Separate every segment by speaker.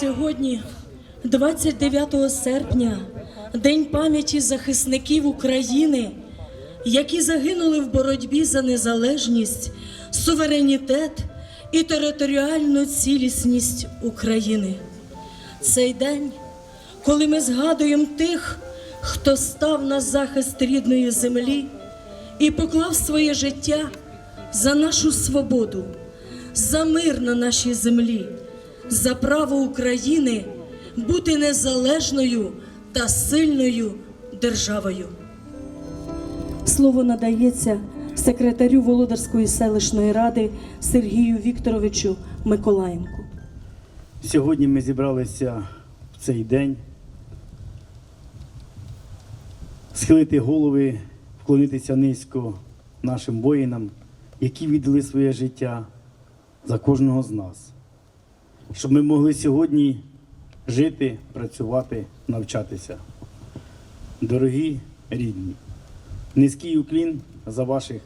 Speaker 1: Сьогодні, 29 серпня, День пам'яті захисників України, які загинули в боротьбі за незалежність, суверенітет і територіальну цілісність України. Цей день, коли ми згадуємо тих, хто став на захист рідної землі і поклав своє життя за нашу свободу, за мир на нашій землі, за право України бути незалежною та сильною державою. Слово надається секретарю Володарської селищної ради Сергію Вікторовичу Миколаєнку.
Speaker 2: Сьогодні ми зібралися в цей день схилити голови, вклонитися низько нашим воїнам, які віддали своє життя за кожного з нас, щоб ми могли сьогодні жити, працювати, навчатися. Дорогі рідні, низький уклін за ваших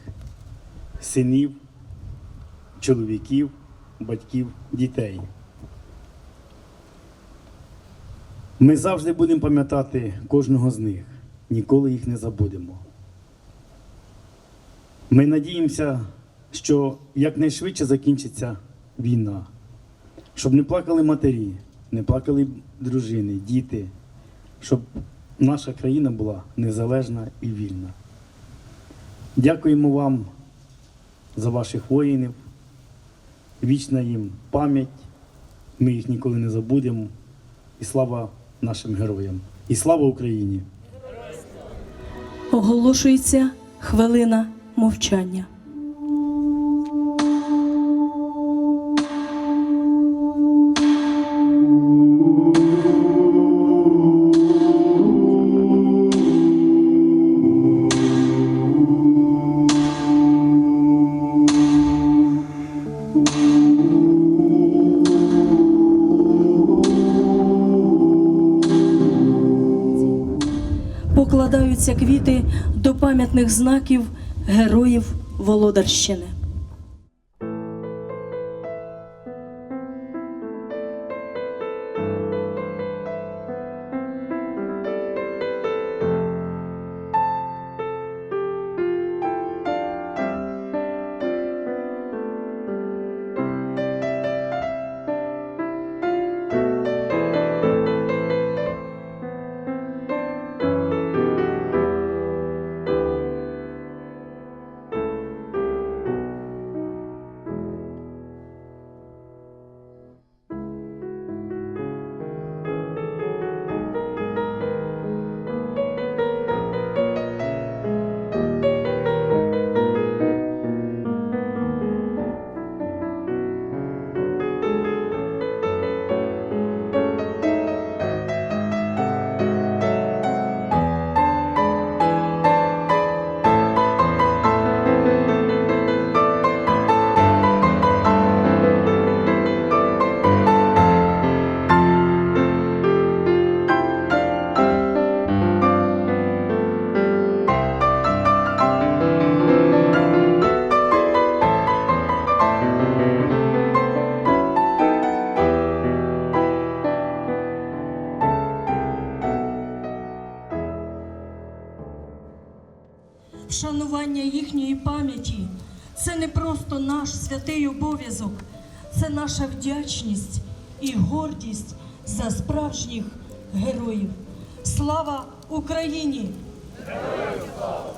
Speaker 2: синів, чоловіків, батьків, дітей. Ми завжди будемо пам'ятати кожного з них, ніколи їх не забудемо. Ми надіємося, що якнайшвидше закінчиться війна, щоб не плакали матері, не плакали дружини, діти, щоб наша країна була незалежна і вільна. Дякуємо вам за ваших воїнів, вічна їм пам'ять, ми їх ніколи не забудемо. І слава нашим героям. І слава Україні!
Speaker 1: Оголошується хвилина мовчання. Покладаються квіти до пам'ятних знаків героїв Володарщини. Вшанування їхньої пам'яті це не просто наш святий обов'язок, це наша вдячність і гордість за справжніх героїв. Слава Україні! Героям слава!